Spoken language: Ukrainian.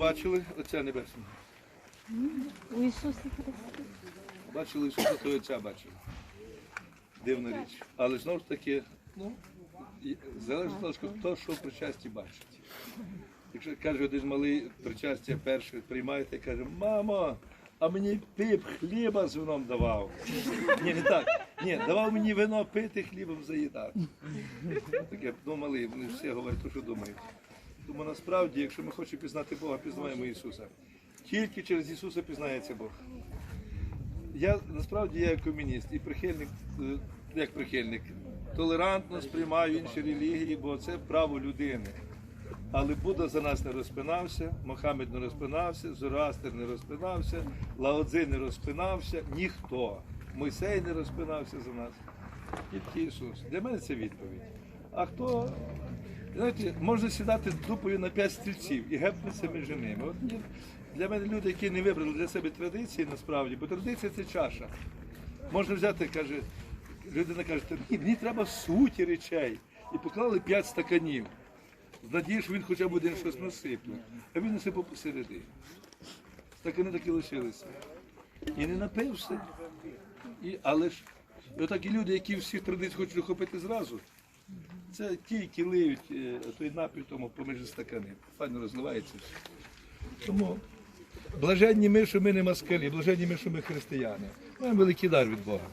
бачили Отця Небесного? У Ісуса Христа. Бачили Ісуса, то Отця бачили. Дивна річ. Але знову ж таки, ну, і- залежить трошки, хто що в причасті бачить. Якщо каже один малий причастя перше приймаєте, каже, мамо, а мені пип хліба з вином давав. Ні, не так. Ні, давав мені вино пити, хлібом заїдати. Таке, ну малий, вони всі говорять, то що думають. Тому насправді, якщо ми хочемо пізнати Бога, пізнаємо Ісуса. Тільки через Ісуса пізнається Бог. Я насправді я як і прихильник, е, як прихильник, толерантно сприймаю інші релігії, бо це право людини. Але Будда за нас не розпинався, Мохаммед не розпинався, Зороастер не розпинався, Лаодзи не розпинався, ніхто. Мойсей не розпинався за нас. Тільки Ісус. Для мене це відповідь. А хто? Знаєте, можна сідати дупою на п'ять стрільців і гепнутися між ними. От для мене люди, які не вибрали для себе традиції, насправді, бо традиція це чаша. Можна взяти, каже, людина каже, «Та мені, треба суті речей. І поклали п'ять стаканів. З надією, що він хоча б один щось насипне. А він насипав посередині. Стакани такі лишилися. І не напився. І, але ж і отак і люди, які всі традиції хочуть охопити зразу, це ті, які лиють е, той напій тому поміж стакани. Файно розливається. все. Тому блаженні ми, що ми не москалі, блаженні ми, що ми християни. Маємо великий дар від Бога.